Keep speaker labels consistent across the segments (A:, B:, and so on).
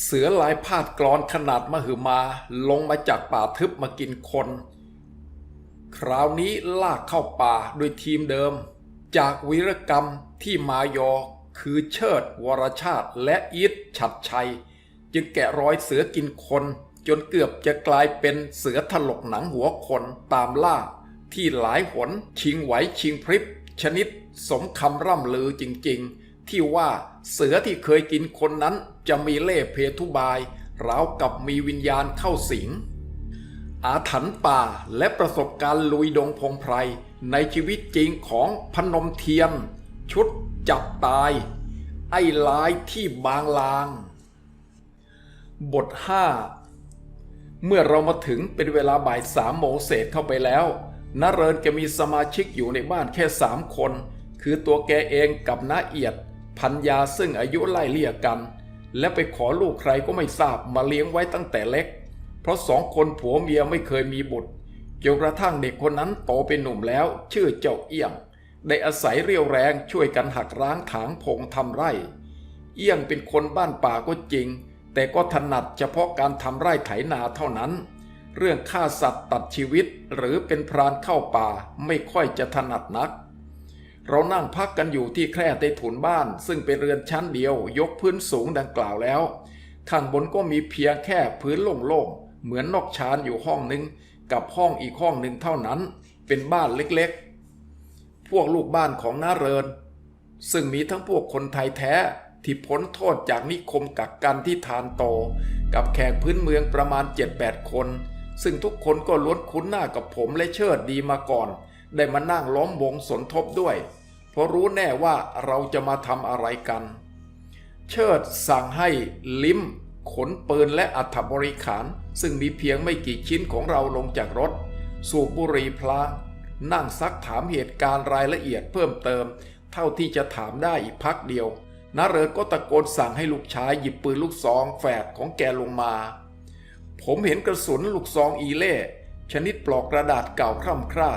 A: เสือลายพาดกรอนขนาดมหึมาลงมาจากป่าทึบมากินคน คราวนี้ลากเข้าป่าโดยทีมเดิม จากวีรกรรมที่มายอคือเชิดวรชาติและอีทฉัดชัย จึงแกะรอยเสือกินคน จนเกือบจะกลายเป็นเสือถลกหนังหัวคนตามล่า ที่หลายหนชิงไหวชิงพริบ ชนิดสมคำร่ำลือจริงๆ ที่ว่าเสือที่เคยกินคนนั้น จะมีเล่เพทุบายราวกับมีวิญญาณเข้าสิง อาถรรพ์ป่าและประสบการณ์ลุยดงพงไพรในชีวิตจริงของพนมเทียน ชุดจับตาย ไอ้ลายที่บางลาง บท 5 เมื่อเรามาถึงเป็นเวลาบ่ายสามโมงเศษเข้าไปแล้วนเรินแกมีสมาชิกอยู่ในบ้านแค่สามคน คือตัวแกเองกับน้าเอียดพันยาซึ่งอายุไล่เลี่ยกัน และไปขอลูกใครก็ไม่ทราบมาเลี้ยงไว้ตั้งแต่เล็ก เพราะสองคนผัวเมียไม่เคยมีบุตรจนกระทั่งเด็กคนนั้นโตเป็นหนุ่มแล้วชื่อเจ้าเอี้ยง ได้อาศัยเรี่ยวแรงช่วยกันหักร้างถางพงทำไร่ เอี้ยงเป็นคนบ้านป่าก็จริง แต่ก็ถนัดเฉพาะการทำไร่ไถนาเท่านั้น เรื่องฆ่าสัตว์ตัดชีวิตหรือเป็นพรานเข้าป่าไม่ค่อยจะถนัดนัก เรานั่งพักกันอยู่ที่แคร่ใต้ถุนบ้าน ซึ่งเป็นเรือนชั้นเดียวยกพื้นสูงดังกล่าวแล้ว ข้างบนก็มีเพียงแค่พื้นโล่งๆเหมือนนอกชานอยู่ห้องหนึ่งกับห้องอีกห้องหนึ่งเท่านั้น เป็นบ้านเล็กๆ พวกลูกบ้านของน้าเริน ซึ่งมีทั้งพวกคนไทยแท้ที่พ้นโทษจากนิคมกักกันที่ทานโต กับแขกพื้นเมืองประมาณ 7-8 คน ซึ่งทุกคนก็ล้วนคุ้นหน้ากับผมและเชิดดีมาก่อน ได้มานั่งล้อมวงสนทบด้วย เพราะรู้แน่ว่าเราจะมาทำอะไรกัน เชิดสั่งให้ลิ้มขนปืนและอัฐบริขาร ซึ่งมีเพียงไม่กี่ชิ้นของเราลงจากรถ สูบบุหรี่พลางนั่งซักถามเหตุการณ์รายละเอียดเพิ่มเติม เท่าที่จะถามได้อีกพักเดียวนาเรินก็ตะโกนสั่งให้ลูกชายหยิบปืนลูกซองแฝดของแกลงมา ผมเห็นกระสุนลูกซองอีเล่ ชนิดปลอกกระดาษเก่าคร่ำคร่า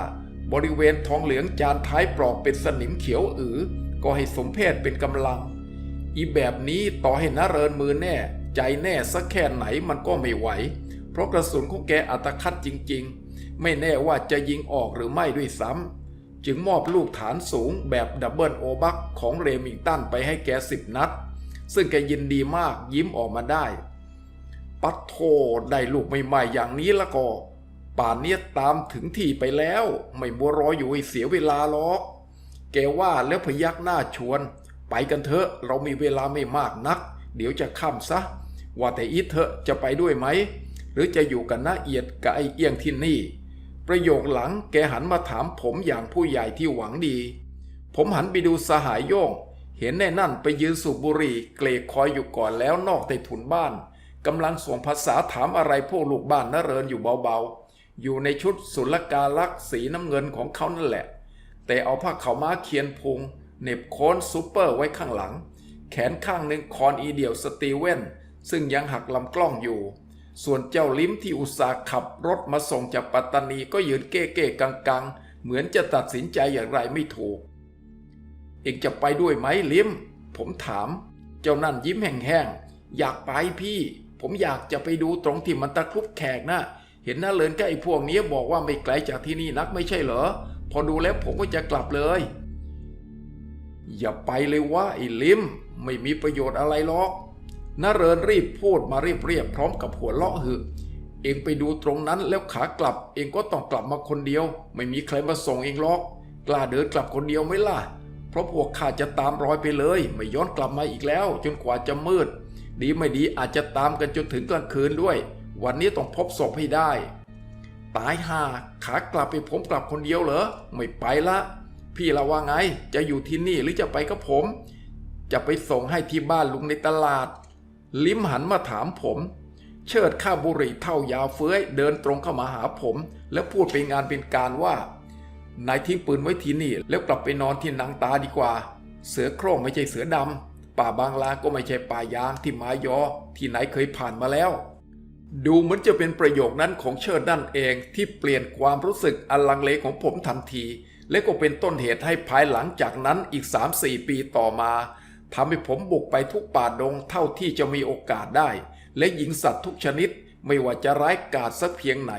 A: บริเวณทองเหลืองจานท้ายปลอกเป็นสนิมเขียวอือ ก็ให้สมเพศเป็นกำลัง อีแบบนี้ต่อให้นาเรินมือแน่ ใจแน่สักแค่ไหนมันก็ไม่ไหว เพราะกระสุนของแกอัตคัดจริง ๆ ไม่แน่ว่าจะยิงออกหรือไม่ด้วยซ้ำจึงมอบลูกฐานสูงแบบดับเบิลโอบักของเรมิงตันไปให้แกสิบนัด ซึ่งแกยินดีมากยิ้มออกมาได้ ปัดโทได้ลูกใหม่ๆอย่างนี้ละก็ ป่านเนี้ยตามถึงที่ไปแล้ว ไม่บัวรออยู่ให้เสียเวลาหรอกแกว่าแล้วพยักหน้าชวน ไปกันเถอะเรามีเวลาไม่มากนัก เดี๋ยวจะค่ำซะ ว่าแต่อีทเถอะจะไปด้วยไหม หรือจะอยู่กันน้าเอียดกับไอเอียงที่นี่ ประโยคหลังแกหันมาถามผมอย่างผู้ใหญ่ที่หวังดี ผมหันไปดูสหายโย่งเห็นแน่นั่นไปยืนสูบบุหรี่เกลกคอยอยู่ก่อนแล้วนอกใต้ถุนบ้านกำลังส่งภาษาถามอะไรพวกลูกบ้านนเรินอยู่เบาๆ อยู่ในชุดศุลกาลักษ์สีน้ำเงินของเขานั่นแหละ แต่เอาผ้าขาวม้าเคียนพุงเหน็บโคนซูเปอร์ไว้ข้างหลัง แขนข้างหนึ่งคอนอีเดียวสตีเวนซึ่งยังหักลำกล้องอยู่ ส่วนเจ้าลิ้มที่อุตส่าห์ขับรถมาส่งจากปัตตานีก็ยืนเก้เก้กังๆ เหมือนจะตัดสินใจอย่างไรไม่ถูก เองจะไปด้วยไหมลิ้ม ผมถาม เจ้านั่นยิ้มแห้งๆ อยากไปพี่ ผมอยากจะไปดูตรงที่มันตะครุบแขกนะ เห็นน้าเลินกับไอ้พวกนี้บอกว่าไม่ไกลจากที่นี่นักไม่ใช่เหรอ พอดูแล้วผมก็จะกลับเลย อย่าไปเลยว่าไอ้ลิม ไม่มีประโยชน์อะไรหรอกนาเรินรีบพูดมาเรียบเรียบพร้อมกับหัวเราะหึเองไปดูตรงนั้นแล้วขากลับ เองก็ต้องกลับมาคนเดียว ไม่มีใครมาส่งเองหรอก กล้าเดินกลับคนเดียวไหมล่ะ เพราะพวกข้าจะตามรอยไปเลย ไม่ย้อนกลับมาอีกแล้ว จนกว่าจะมืด ดีไม่ดีอาจจะตามกันจนถึงกลางคืนด้วย วันนี้ต้องพบศพให้ได้ ตายห่าขากลับไปผมกลับคนเดียวเหรอ ไม่ไปละ พี่ละว่าไง จะอยู่ที่นี่หรือจะไปกับผม จะไปส่งให้ที่บ้านลุงในตลาด ลิ้มหันมาถามผม เชิดข้าบุหรี่เท่ายาวเฟื้อยเดินตรงเข้ามาหาผม แล้วพูดเป็นงานเป็นการว่านายทิ้งปืนไว้ที่นี่ แล้วกลับไปนอนที่นังตาดีกว่า เสือโคร่งไม่ใช่เสือดำป่าบางลาก็ไม่ใช่ป่ายางที่มายอ ที่ไหนเคยผ่านมาแล้ว ดูเหมือนจะเป็นประโยคนั้นของเชิดนั่นเองที่เปลี่ยนความรู้สึกอันลังเลของผมทันที และก็เป็นต้นเหตุให้ภายหลังจากนั้นอีก 3-4 ปีต่อมาทำให้ผมบุกไปทุกป่าดงเท่าที่จะมีโอกาสได้ และยิงสัตว์ทุกชนิดไม่ว่าจะร้ายกาจสักเพียงไหน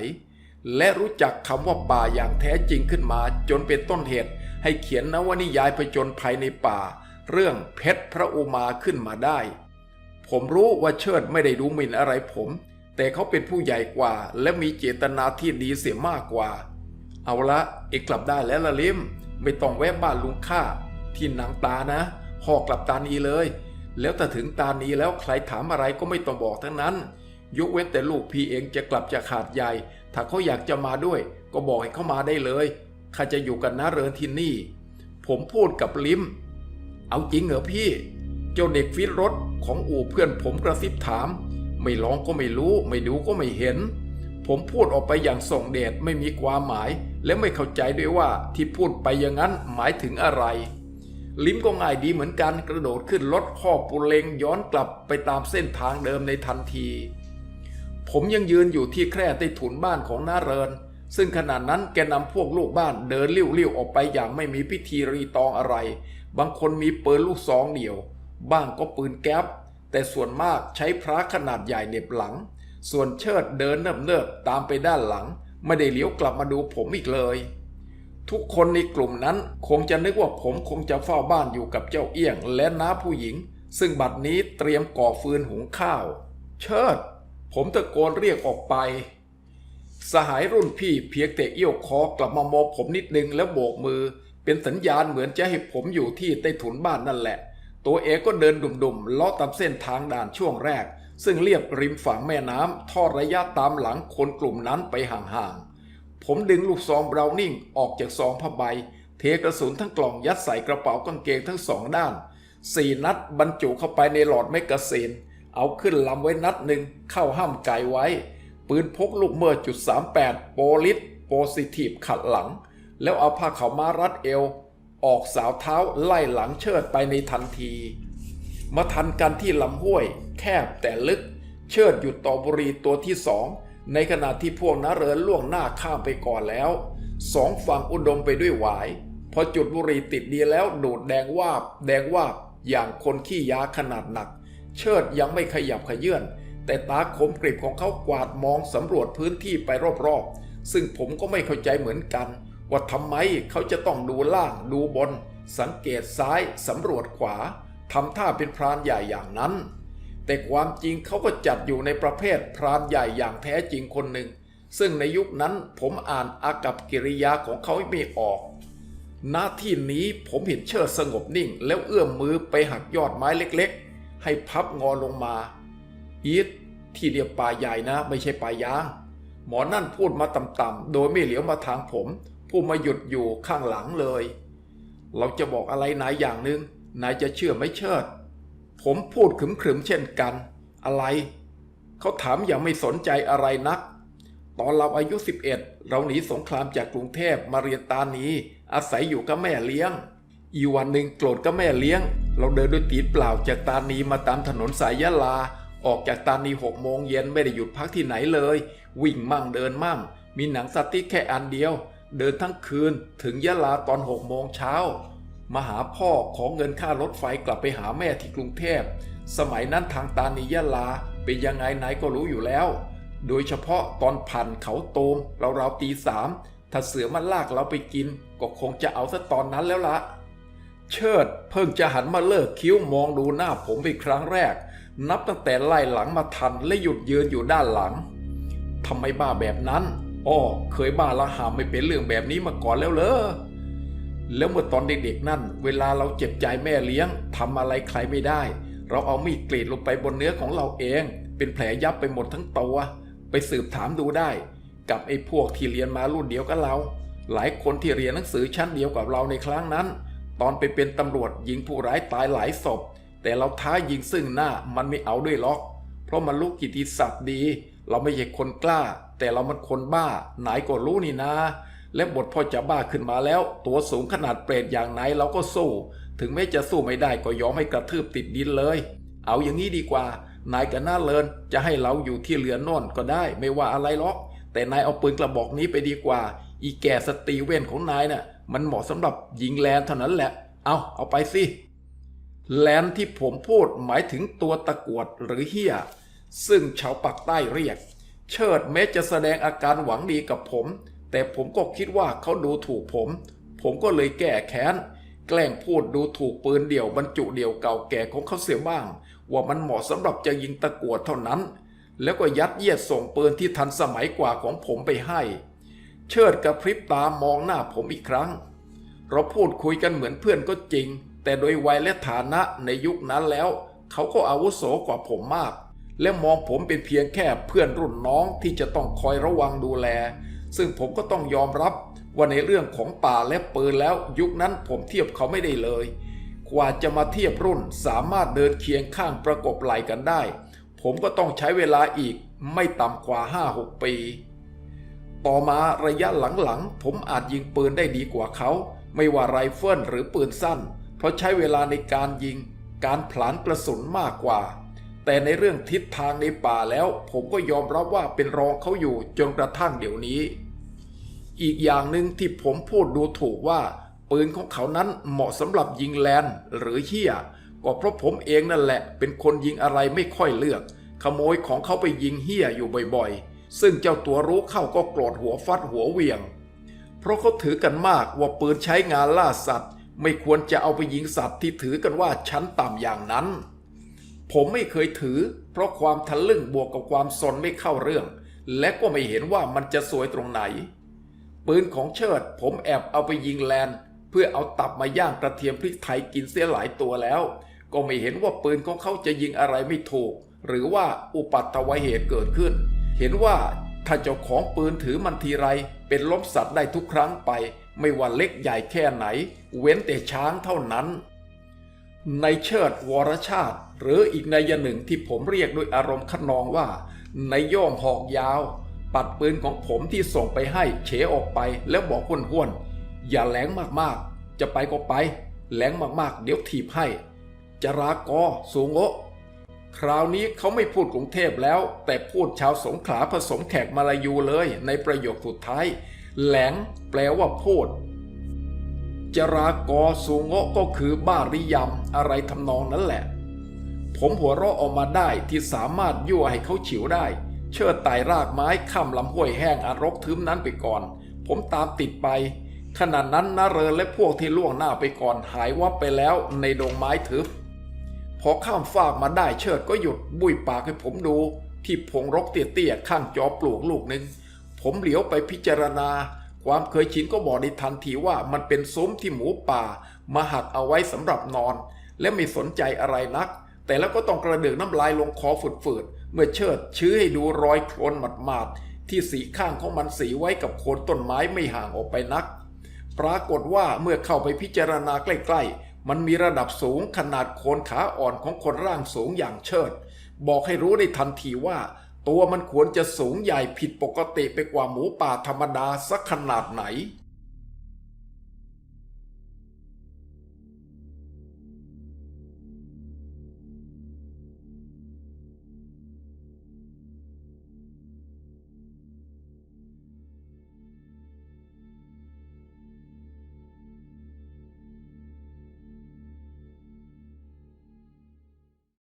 A: และรู้จักคำว่าป่าอย่างแท้จริงขึ้นมา จนเป็นต้นเหตุ ให้เขียนนวนิยายผจญภัยในป่า เรื่องเพชรพระอุมาขึ้นมาได้ ผมรู้ว่าเชิดไม่ได้ดูหมิ่นอะไรผม แต่เขาเป็นผู้ใหญ่กว่า และมีเจตนาที่ดีเสียมากกว่า เอาละเอกกลับได้แล้วละลิมไม่ต้องแวะบ้านลุงข้าที่หนังตานะหอกลับตานีเลย แล้วถ้าถึงตานีแล้วใครถามอะไรก็ไม่ต้องบอกทั้งนั้น ยกเว้นแต่ลูกพี่เองจะกลับจากขาดใหญ่ ถ้าเขาอยากจะมาด้วย ก็บอกให้เขามาได้เลยข้าจะอยู่กันนะเรินที่นี่ ผมพูดกับลิมเอาจริงเหรอพี่ เจ้าเด็กฟิตรถของอู่เพื่อนผมกระซิบถาม ไม่ลองก็ไม่รู้ ไม่ดูก็ไม่เห็น ผมพูดออกไปอย่างส่งเดชไม่มีความหมาย และไม่เข้าใจด้วยว่าที่พูดไปอย่างนั้นหมายถึงอะไร ลิมก็ง่ายดีเหมือนกันกระโดดขึ้นรถข้อปุเลงย้อนกลับไปตามเส้นทางเดิมในทันที ผมยังยืนอยู่ที่แคร่ใต้ถุนบ้านของนาเรินซึ่งขณะนั้นแกนำพวกลูกบ้านเดินเลี้ยวๆออกไปอย่างไม่มีพิธีรีตองอะไร บางคนมีปืนลูกซองเดี่ยว บ้างก็ปืนแก๊ป แต่ส่วนมากใช้พระขนาดใหญ่เหน็บหลัง ส่วนเชิดเดินเนิบๆตามไปด้านหลัง ไม่ได้เลี้ยวกลับมาดูผมอีกเลย ทุกคนในกลุ่มนั้นคงจะนึกว่าผมคงจะเฝ้าบ้านอยู่กับเจ้าเอี้ยงและน้าผู้หญิง ซึ่งบัดนี้เตรียมก่อฟืนหุงข้าว เชิด ผมตะโกนเรียกออกไป สหายรุ่นพี่เพียงแต่เอี้ยวคอกลับมามองผมนิดนึงแล้วโบกมือ เป็นสัญญาณเหมือนจะให้ผมอยู่ที่ใต้ถุนบ้านนั่นแหละ ตัวเองก็เดินดุ่มๆเลาะตามเส้นทางด่านช่วงแรก ซึ่งเรียบริมฝั่งแม่น้ำทอดระยะตามหลังคนกลุ่มนั้นไปห่างๆ ผมดึงลูกซองเบรานิ่งออกจากซองผ้าใบ เทกระสุนทั้งกล่องยัดใส่กระเป๋ากางเกงทั้งสองด้านสี่นัดบรรจุเข้าไปในหลอดแมกกาซีน เอาขึ้นลำไว้นัดหนึ่งเข้าห้ามไกไว้ ปืนพกลูกเมื่อจุด38โปลิตโปซิทีฟขัดหลัง แล้วเอาผ้าขาวมารัดเอว ออกสาวเท้าไล่หลังเชิดไปในทันที มาทันกันที่ลำห้วย แคบแต่ลึก เชิดหยุดต่อบุรีตัวที่สอง ในขณะที่พวกนาเรินล่วงหน้าข้ามไปก่อนแล้ว สองฝั่งอุดมไปด้วยหวาย พอจุดบุรีติดดีแล้วดูดแดงวาบ แดงวาบ อย่างคนขี้ยาขนาดหนัก เชิดยังไม่ขยับขยื่นแต่ตาคมกริบของเขากวาดมองสำรวจพื้นที่ไปรอบๆ ซึ่งผมก็ไม่เข้าใจเหมือนกัน ว่าทำไมเขาจะต้องดูล่างดูบน สังเกตซ้ายสำรวจขวาทำท่าเป็นพรานใหญ่อย่างนั้น แต่ความจริงเขาก็จัดอยู่ในประเภทพรานใหญ่อย่างแท้จริงคนหนึ่ง ซึ่งในยุคนั้นผมอ่านอากับกิริยาของเขาไม่ออกหน้าที่นี้ผมเห็นเชิดสงบนิ่ง แล้วเอื้อมมือไปหักยอดไม้เล็กๆ ให้พับงอลงมาอีทที่เรียกป่าใหญ่นะ ไม่ใช่ป่ายาง หมอนั่นพูดมาต่ำๆโดยไม่เหลียวมาทางผม ผู้มาหยุดอยู่ข้างหลังเลย เราจะบอกอะไรนายอย่างหนึ่งนายจะเชื่อไม่เชิด ผมพูดขึมๆเช่นกัน อะไร เขาถามอย่างไม่สนใจอะไรนัก ตอนเราอายุ 11 เราหนีสงครามจากกรุงเทพมาเรียนตานีอาศัยอยู่กับแม่เลี้ยง อีวันหนึ่งโกรธกับแม่เลี้ยง เราเดินด้วยตีนเปล่าจากตานีมาตามถนนสายยะลา ออกจากตานีหกโมงเย็นไม่ได้หยุดพักที่ไหนเลย วิ่งมั่งเดินมั่ง มีหนังสติ๊กแค่อันเดียว เดินทั้งคืนถึงยะลาตอนหกโมงเช้ามาหาพ่อขอเงินค่ารถไฟกลับไปหาแม่ที่กรุงเทพ สมัยนั้นทางตานียะลาเป็นยังไงไหนก็รู้อยู่แล้ว โดยเฉพาะตอนผ่านเขาโตมเราเราวๆตีสามถ้าเสือมันลากเราไปกิน ก็คงจะเอาซะตอนนั้นแล้วละเชิดเพิ่งจะหันมาเลิกคิ้วมองดูหน้าผมเป็นครั้งแรก นับตั้งแต่ไล่หลังมาทันและหยุดยืนอยู่ด้านหลังทำไมบ้าแบบนั้น อ้อเคยบ้าละหามไม่เป็นเรื่องแบบนี้มาก่อนแล้วเหรอแล้วเมื่อตอนเด็กๆนั่น เวลาเราเจ็บใจแม่เลี้ยงทำอะไรใครไม่ได้ เราเอามีดกรีดลงไปบนเนื้อของเราเอง เป็นแผลยับไปหมดทั้งตัว ไปสืบถามดูได้ กับไอ้พวกที่เรียนมารุ่นเดียวกับเรา หลายคนที่เรียนหนังสือชั้นเดียวกับเราในครั้งนั้น ตอนไปเป็นตำรวจยิงผู้ร้ายตายหลายศพ แต่เราท้ายิงซึ่งหน้ามันไม่เอาด้วยหรอก เพราะมันรู้กิติศัพท์ดี เราไม่ใช่คนกล้า แต่เรามันคนบ้า ไหนก็รู้นี่นะ และบทพ่อจะบ้าขึ้นมาแล้ว ตัวสูงขนาดเปรตอย่างไหนเราก็สู้ ถึงแม้จะสู้ไม่ได้ก็ยอมให้กระทืบติดดินเลย เอาอย่างนี้ดีกว่านายกับหน้าเลินจะให้เราอยู่ที่เรือน่นก็ได้ไม่ว่าอะไรหรอก แต่นายเอาปืนกระบอกนี้ไปดีกว่า อีแก่สตีเว่นของนายน่ะมันเหมาะสำหรับยิงแลนเท่านั้นแหละ เอาเอาไปสิแลนที่ผมพูดหมายถึงตัวตะกวดหรือเฮียซึ่งชาวปักใต้เรียก เชิดแม้จะแสดงอาการหวังดีกับผม แต่ผมก็คิดว่าเขาดูถูกผม ผมก็เลยแก้แค้น แกล้งพูดดูถูกปืนเดี่ยวบรรจุเดี่ยวเก่าแก่ของเขาเสียบ้าง ว่ามันเหมาะสำหรับจะยิงตะกวดเท่านั้น แล้วก็ยัดเยียดส่งปืนที่ทันสมัยกว่าของผมไปให้ เชิดกระพริบตามองหน้าผมอีกครั้ง เราพูดคุยกันเหมือนเพื่อนก็จริง แต่โดยวัยและฐานะในยุคนั้นแล้ว เขาก็อาวุโสกว่าผมมาก และมองผมเป็นเพียงแค่เพื่อนรุ่นน้องที่จะต้องคอยระวังดูแล ซึ่งผมก็ต้องยอมรับว่าในเรื่องของป่าและปืนแล้วยุคนั้นผมเทียบเขาไม่ได้เลย กว่าจะมาเทียบรุ่นสามารถเดินเคียงข้างประกบไหลกันได้ ผมก็ต้องใช้เวลาอีกไม่ต่ำกว่า 5-6 ปี ต่อมาระยะหลังๆ ผมอาจยิงปืนได้ดีกว่าเขา ไม่ว่าไรเฟิลหรือปืนสั้น เพราะใช้เวลาในการยิง การผลานกระสุนมากกว่า แต่ในเรื่องทิศทางในป่าแล้ว ผมก็ยอมรับว่าเป็นรองเขาอยู่จนกระทั่งเดี๋ยวนี้ อีกอย่างหนึ่งที่ผมพูดดูถูกว่า ปืนของเขานั้นเหมาะสำหรับยิงแลนหรือเฮียก็เพราะผมเองนั่นแหละ เป็นคนยิงอะไรไม่ค่อยเลือก ขโมยของเขาไปยิงเฮียอยู่บ่อยๆ ซึ่งเจ้าตัวรู้เข้าก็โกรธหัวฟัดหัวเวียง เพราะเขาถือกันมากว่าปืนใช้งานล่าสัตว์ ไม่ควรจะเอาไปยิงสัตว์ที่ถือกันว่าชั้นต่ำอย่างนั้น ผมไม่เคยถือ เพราะความทะลึ่งบวกกับความสนไม่เข้าเรื่อง และก็ไม่เห็นว่ามันจะสวยตรงไหน ปืนของเชิด ผมแอบเอาไปยิงแลนเพื่อเอาตับมาย่างกระเทียมพริกไทยกินเสียหลายตัวแล้ว ก็ไม่เห็นว่าปืนของเขาจะยิงอะไรไม่ถูก หรือว่าอุปัตวเหตุเกิดขึ้น เห็นว่าถ้าเจ้าของปืนถือมันทีไร เป็นล้มสัตว์ได้ทุกครั้งไป ไม่ว่าเล็กใหญ่แค่ไหน เว้นแต่ช้างเท่านั้น ในเชิดวรชาติ หรืออีกในยหนึ่งที่ผมเรียกด้วยอารมณ์ขนองว่า ในย่งหอกยาว ปัดปืนของผมที่ส่งไปให้เฉออกไปแล้วบอกห้วนๆอย่าแหลงมากๆ จะไปก็ไป แหลงมากๆ เดี๋ยวถีบให้ จรากอสูงโอะคราวนี้เขาไม่พูดกรุงเทพแล้ว แต่พูดชาวสงขลาผสมแขกมาลายูเลยในประโยคสุดท้าย แหลงแปลว่าพูด จรากอสูงโอะก็คือบ้าริยำอะไรทำนองนั้นแหละ ผมหัวเราะออกมาได้ที่สามารถยั่วให้เขาฉิวได้ เชิดไต่รากไม้ข้ามลำห้วยแห้งอารกทึมนั้นไปก่อน ผมตามติดไปขณะนั้นนาเรอและพวกที่ล่วงหน้าไปก่อนหายวับไปแล้วในดงไม้ทึบพอข้ามฟากมาได้เชิดก็หยุดบุยปากให้ผมดู ที่พงรกเตี้ยๆข้างจอปลูกลูกหนึ่งผมเหลียวไปพิจารณา ความเคยชินก็บอกในทันทีว่ามันเป็นซุ้มที่หมูป่า มาหักเอาไว้สำหรับนอน และไม่สนใจอะไรนัก แต่แล้วก็ต้องกระเดือกน้ำลายลงคอฝืดๆเมื่อเชิดชื้อให้ดูรอยโคลนหมาดๆที่สีข้างของมันสีไว้กับโคนต้นไม้ไม่ห่างออกไปนัก ปรากฏว่าเมื่อเข้าไปพิจารณาใกล้ ๆ มันมีระดับสูงขนาดโคนขาอ่อนของคนร่างสูงอย่างเชิด บอกให้รู้ได้ทันทีว่า ตัวมันควรจะสูงใหญ่ผิดปกติไปกว่าหมูป่าธรรมดาสักขนาดไหน